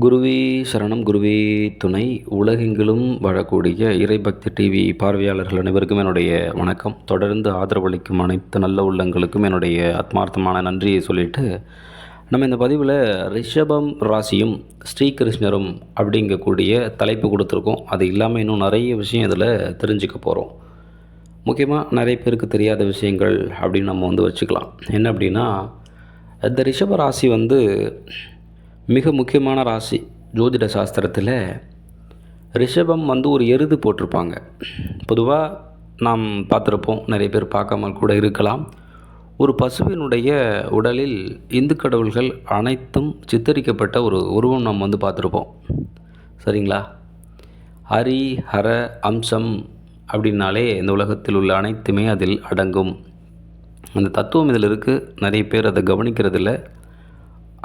குருவே சரணம் குருவே துணை. உலகெங்கிலும் வாழக்கூடிய இறைபக்தி டிவி பார்வையாளர்கள் அனைவருக்கும் என்னுடைய வணக்கம். தொடர்ந்து ஆதரவளிக்கும் அனைத்து நல்ல உள்ளங்களுக்கும் என்னுடைய ஆத்மார்த்தமான நன்றியை சொல்லிட்டு நம்ம இந்த பதிவில் ரிஷபம் ராசியும் ஸ்ரீகிருஷ்ணரும் அப்படிங்கக்கூடிய தலைப்பு கொடுத்துருக்கோம். அது இல்லாமல் இன்னும் நிறைய விஷயம் இதில் தெரிஞ்சுக்க போகிறோம் முக்கியமாக நிறைய பேருக்கு தெரியாத விஷயங்கள் அப்படின்னு நம்ம வந்து வச்சுக்கலாம். என்ன அப்படின்னா இந்த ரிஷப ராசி வந்து மிக முக்கியமான ராசி ஜோதிட சாஸ்திரத்தில் ரிஷபம் வந்து ஒரு எருது போட்டிருப்பாங்க. பொதுவாக நாம் பார்த்துருப்போம் நிறைய பேர் பார்க்காமல் கூட இருக்கலாம். ஒரு பசுவினுடைய உடலில் இந்து கடவுள்கள் அனைத்தும் சித்தரிக்கப்பட்ட ஒரு உருவம் நாம் வந்து பார்த்துருப்போம். சரிங்களா? ஹரி ஹர அம்சம் அப்படின்னாலே இந்த உலகத்தில் உள்ள அனைத்துமே அதில் அடங்கும். அந்த தத்துவம் இதில் இருக்குது நிறைய பேர் அதை கவனிக்கிறதில்ல.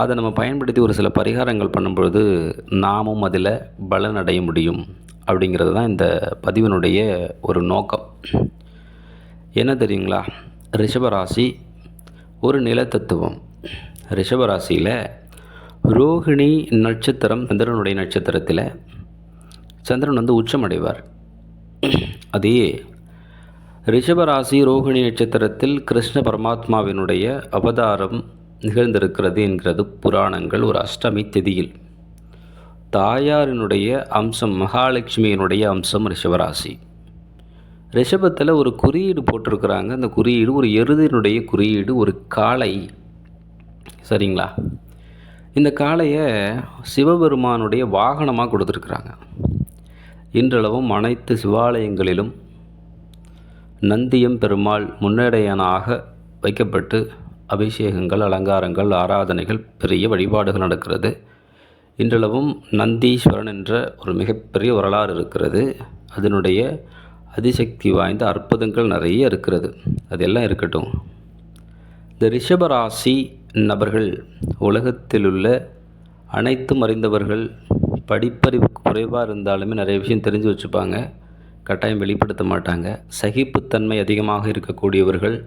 அதை நம்ம பயன்படுத்தி ஒரு சில பரிகாரங்கள் பண்ணும்பொழுது நாமும் அதில் பலனடைய முடியும் அப்படிங்கிறது தான் இந்த பதிவினுடைய ஒரு நோக்கம். என்ன தெரியுங்களா? ரிஷபராசி ஒரு நிலத்தத்துவம். ரிஷபராசியில் ரோகிணி நட்சத்திரம் சந்திரனுடைய நட்சத்திரத்தில் சந்திரன் வந்து உச்சமடைவார். அதே ரிஷபராசி ரோகிணி நட்சத்திரத்தில் கிருஷ்ண பரமாத்மாவினுடைய அவதாரம் நிகழ்ந்திருக்கிறது என்கிறது புராணங்கள் ஒரு அஷ்டமி திதியில். தாயாரினுடைய அம்சம் மகாலட்சுமியினுடைய அம்சம் ரிஷபராசி. ரிஷபத்தில் ஒரு குறியீடு போட்டிருக்கிறாங்க. அந்த குறியீடு ஒரு எருதினுடைய குறியீடு ஒரு காளை. சரிங்களா? இந்த காளையை சிவபெருமானுடைய வாகனமாக கொடுத்துருக்குறாங்க. இன்றளவும் அனைத்து சிவாலயங்களிலும் நந்தியம் பெருமாள் முன்னடையனாக வைக்கப்பட்டு அபிஷேகங்கள் அலங்காரங்கள் ஆராதனைகள் பெரிய வழிபாடுகள் நடக்கிறது. இன்றளவும் நந்தீஸ்வரன் என்ற ஒரு மிகப்பெரிய வரலாறு இருக்கிறது. அதனுடைய அதிசக்தி வாய்ந்த அற்புதங்கள் நிறைய இருக்கிறது. அதெல்லாம் இருக்கட்டும். இந்த ரிஷபராசி நபர்கள் உலகத்தில் உள்ள அனைத்தும் அறிந்தவர்கள் படிப்பறிவு குறைவாக இருந்தாலுமே நிறைய விஷயம் தெரிஞ்சு வச்சுப்பாங்க. கட்டாயம் வெளிப்படுத்த மாட்டாங்க. சகிப்புத்தன்மை அதிகமாக இருக்கக்கூடியவர்கள்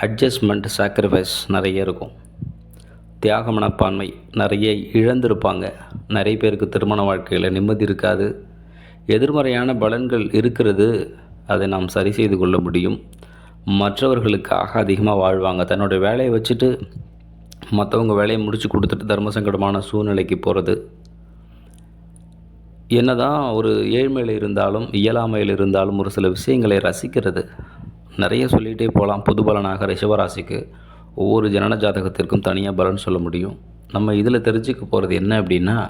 அட்ஜஸ்ட்மெண்ட் சாக்ரிஃபைஸ் நிறைய இருக்கும். தியாக மனப்பான்மை நிறைய இழந்திருப்பாங்க. நிறைய பேருக்கு திருமண வாழ்க்கையில் நிம்மதி இருக்காது. எதிர்மறையான பலன்கள் இருக்கிறது. அதை நாம் சரி செய்து கொள்ள முடியும். மற்றவர்களுக்காக அதிகமாக வாழ்வாங்க. தன்னுடைய வேலையை வச்சுட்டு மற்றவங்க வேலையை முடித்து கொடுத்துட்டு தர்ம சங்கடமான சூழ்நிலைக்கு போகிறது என்னதான் ஒரு ஏழ்மையில் இருந்தாலும் இயலாமையில் இருந்தாலும் ஒரு சில விஷயங்களை ரசிக்கிறது. நிறைய சொல்லிகிட்டே போகலாம். புது பலனாக ரிஷபராசிக்கு ஒவ்வொரு ஜனன ஜாதகத்திற்கும் தனியாக பலன் சொல்ல முடியும். நம்ம இதில் தெரிஞ்சுக்க போகிறது என்ன அப்படின்னா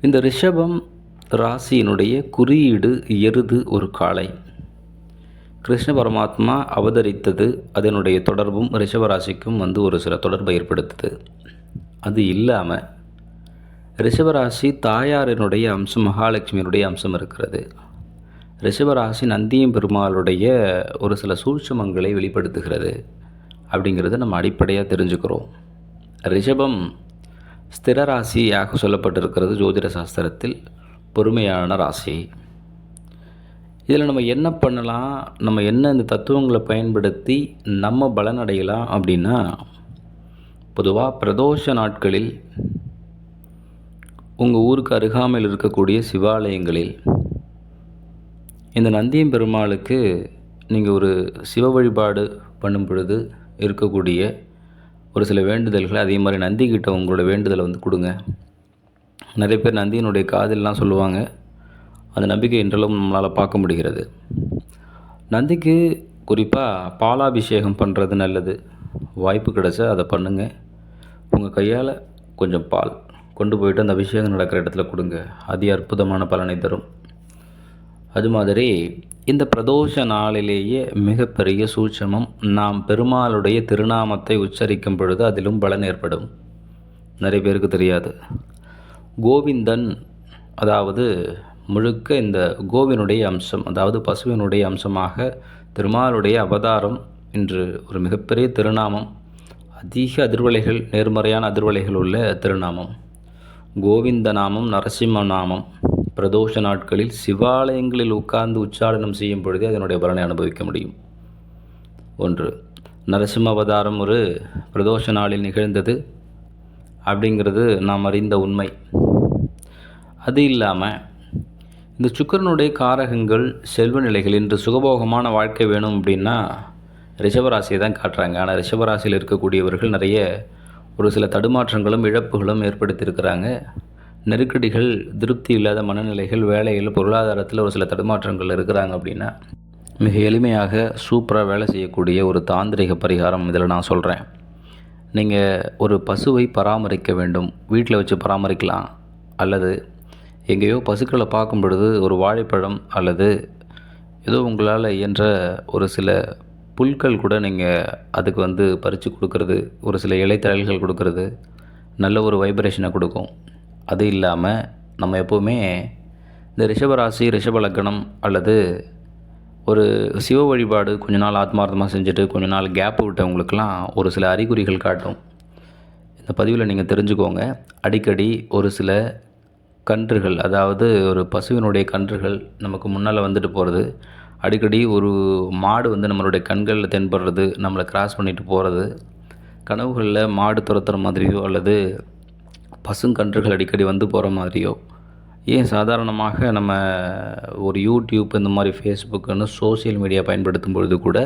இந்த ரிஷபம் ராசியினுடைய குறியீடு எருது ஒரு காளை கிருஷ்ண பரமாத்மா அவதரித்தது அதனுடைய தொடர்பும் ரிஷபராசிக்கும் வந்து ஒரு சில தொடர்பை ஏற்படுத்துது. அது இல்லாமல் ரிஷபராசி தாயாரினுடைய அம்சம் மகாலட்சுமியினுடைய அம்சம் இருக்கிறது. ரிஷபராசி நந்தியம் பெருமாளுடைய ஒரு சில சூட்சமங்களை வெளிப்படுத்துகிறது அப்படிங்கிறத நம்ம அடிப்படையாக தெரிஞ்சுக்கிறோம். ரிஷபம் ஸ்திர ராசியாக சொல்லப்பட்டிருக்கிறது ஜோதிட சாஸ்திரத்தில் பொறுமையான ராசி. இதில் நம்ம என்ன பண்ணலாம் நம்ம என்ன இந்த தத்துவங்களை பயன்படுத்தி நம்ம பலன் அடையலாம் அப்படின்னா பொதுவாக பிரதோஷ நாட்களில் உங்கள் ஊருக்கு அருகாமையில் இருக்கக்கூடிய சிவாலயங்களில் இந்த நந்தியம் பெருமாளுக்கு நீங்கள் ஒரு சிவ வழிபாடு பண்ணும் பொழுது இருக்கக்கூடிய ஒரு சில வேண்டுதல்களை அதே மாதிரி நந்திக்கிட்ட உங்களோட வேண்டுதலை வந்து கொடுங்க. நிறைய பேர் நந்தியினுடைய காதல்லாம் சொல்லுவாங்க. அந்த நம்பிக்கை இன்றளவும் நம்மளால் பார்க்க முடிகிறது. நந்திக்கு குறிப்பாக பாலாபிஷேகம் பண்ணுறது நல்லது. வாய்ப்பு கிடைச்சா அதை பண்ணுங்கள் உங்கள் கையால் கொஞ்சம் பால் கொண்டு போயிட்டு அந்த அபிஷேகம் நடக்கிற இடத்துல கொடுங்க. அதி அற்புதமான பலனை தரும். அது மாதிரி இந்த பிரதோஷ நாளிலேயே மிகப்பெரிய சூட்சமம் நாம் பெருமாளுடைய திருநாமத்தை உச்சரிக்கும் பொழுது அதிலும் பலன் ஏற்படும். நிறைய பேருக்கு தெரியாது. கோவிந்தன் அதாவது முழுக்க இந்த கோவினுடைய அம்சம் அதாவது பசுவினுடைய அம்சமாக திருமாலுடைய அவதாரம் இன்று ஒரு மிகப்பெரிய திருநாமம். அதிக அதிர்வலைகள் நேர்மறையான அதிர்வலைகள் உள்ள திருநாமம். கோவிந்த நாமம் நரசிம்ம நாமம். பிரதோஷ நாட்களில் சிவாலயங்களில் உட்கார்ந்து உச்சாரணம் செய்யும் பொழுதே அதனுடைய பலனை அனுபவிக்க முடியும். ஒன்று நரசிம்ம அவதாரம் ஒரு பிரதோஷ நாளில் நிகழ்ந்தது அப்படிங்கிறது நாம் அறிந்த உண்மை. அது இல்லாமல் இந்த சுக்கிரனுடைய காரகங்கள் செல்வ நிலைகள் இன்று சுகபோகமான வாழ்க்கை வேணும் அப்படின்னா ரிஷபராசியை தான் காட்டுறாங்க. ஆனால் ரிஷபராசியில் இருக்கக்கூடியவர்கள் நிறைய ஒரு சில தடுமாற்றங்களும் இழப்புகளும் ஏற்படுத்தியிருக்கிறாங்க. நெருக்கடிகள் திருப்தி இல்லாத மனநிலைகள் வேலையில் பொருளாதாரத்தில் ஒரு சில தடுமாற்றங்கள் இருக்கிறாங்க அப்படின்னா மிக எளிமையாக சூப்பராக வேலை செய்யக்கூடிய ஒரு தாந்திரிக பரிகாரம் இதில் நான் சொல்கிறேன் நீங்கள் ஒரு பசுவை பராமரிக்க வேண்டும். வீட்டில் வச்சு பராமரிக்கலாம். அல்லது எங்கேயோ பசுக்களை பார்க்கும் பொழுது ஒரு வாழைப்பழம் அல்லது ஏதோ உங்களால் இயன்ற ஒரு சில புல்கள் கூட நீங்கள் அதுக்கு வந்து பறித்து கொடுக்கறது ஒரு சில இலைத்தழல்கள் கொடுக்கறது நல்ல ஒரு வைப்ரேஷனை கொடுக்கும். அது இல்லாமல் நம்ம எப்போவுமே இந்த ரிஷபராசி ரிஷப லக்கணம் அல்லது ஒரு சிவ வழிபாடு கொஞ்ச நாள் ஆத்மார்த்தமாக செஞ்சுட்டு கொஞ்ச நாள் கேப் விட்டவங்களுக்கெல்லாம் ஒரு சில அறிகுறிகள் காட்டும். இந்த பதிவில் நீங்கள் தெரிஞ்சுக்கோங்க. அடிக்கடி ஒரு சில கன்றுகள் அதாவது ஒரு பசுவினுடைய கன்றுகள் நமக்கு முன்னால் வந்துட்டு போகிறது அடிக்கடி ஒரு மாடு வந்து நம்மளுடைய கண்களில் தென்படுறது நம்மளை கிராஸ் பண்ணிட்டு போகிறது கனவுகளில் மாடு துரத்துற மாதிரியோ அல்லது பசுங்கன்றுகள் அடிக்கடி வந்து போகிற மாதிரியோ? ஏன் சாதாரணமாக நம்ம ஒரு யூடியூப் இந்த மாதிரி ஃபேஸ்புக்குன்னு சோஷியல் மீடியா பயன்படுத்தும் பொழுது கூட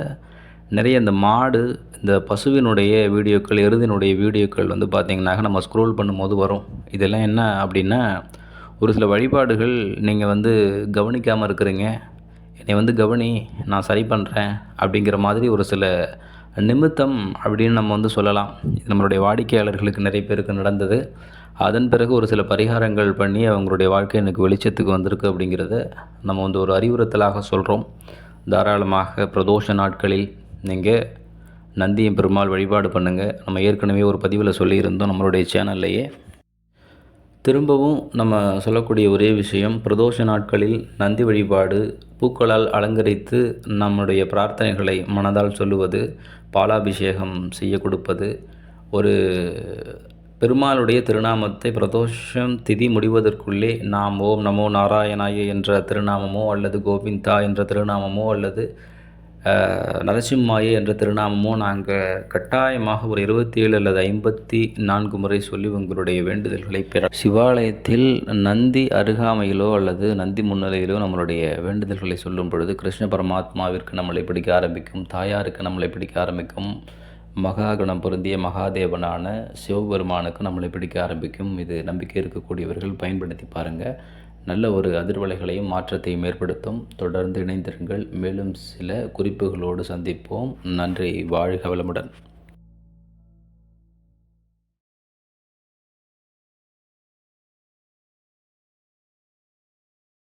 நிறைய இந்த மாடு இந்த பசுவினுடைய வீடியோக்கள் எருதினுடைய வீடியோக்கள் வந்து பார்த்திங்கனாக்க நம்ம ஸ்க்ரோல் பண்ணும்போது வரும். இதெல்லாம் என்ன அப்படின்னா ஒரு சில வழிபாடுகள் நீங்கள் வந்து கவனிக்காமல் இருக்கிறீங்க. என்னை வந்து கவனி நான் சரி பண்ணுறேன் அப்படிங்கிற மாதிரி ஒரு சில நிமித்தம் அப்படின்னு நம்ம வந்து சொல்லலாம். இது நம்மளுடைய வாடிக்கையாளர்களுக்கு நிறைய பேருக்கு நடந்தது. அதன் பிறகு ஒரு சில பரிகாரங்கள் பண்ணி அவங்களுடைய வாழ்க்கை எனக்கு வெளிச்சத்துக்கு வந்திருக்கு அப்படிங்கிறத நம்ம வந்து ஒரு அறிவுறுத்தலாக சொல்கிறோம் தாராளமாக பிரதோஷ நாட்களில் நீங்கள் நந்தியம் பெருமாள் வழிபாடு பண்ணுங்கள் நம்ம ஏற்கனவே ஒரு பதிவில் சொல்லியிருந்தோம் நம்மளுடைய சேனல்லையே. திரும்பவும் நம்ம சொல்லக்கூடிய ஒரே விஷயம் பிரதோஷ நாட்களில் நந்தி வழிபாடு பூக்களால் அலங்கரித்து நம்முடைய பிரார்த்தனைகளை மனதால் சொல்லுவது பாலாபிஷேகம் செய்ய கொடுப்பது ஒரு பெருமாளுடைய திருநாமத்தை பிரதோஷம் திதி முடிவதற்குள்ளே நாம் ஓம் நமோ நாராயணாய என்ற திருநாமமோ அல்லது கோவிந்தா என்ற திருநாமமோ அல்லது நரசிம்மாயே என்ற திருநாமமோ நாங்கள் கட்டாயமாக ஒரு இருபத்தி ஏழு அல்லது ஐம்பத்தி நான்கு முறை சொல்லி உங்களுடைய வேண்டுதல்களை பெற சிவாலயத்தில் நந்தி அருகாமையிலோ அல்லது நந்தி முன்னிலையிலோ நம்மளுடைய வேண்டுதல்களை சொல்லும் பொழுது கிருஷ்ண பரமாத்மாவிற்கு நம்மளை பிடிக்க ஆரம்பிக்கும் தாயாருக்கு நம்மளை பிடிக்க ஆரம்பிக்கும் மகாகணம் பொருந்திய மகாதேவனான சிவபெருமானுக்கு நம்மளை பிடிக்க ஆரம்பிக்கும். இது நம்பிக்கை இருக்கக்கூடியவர்கள் பயன்படுத்தி பாருங்கள் நல்ல ஒரு அதிர்வலைகளையும் மாற்றத்தையும் ஏற்படுத்தும். தொடர்ந்து இணைந்திருங்கள். மேலும் சில குறிப்புகளோடு சந்திப்போம். நன்றி. வாழ்க வளமுடன்.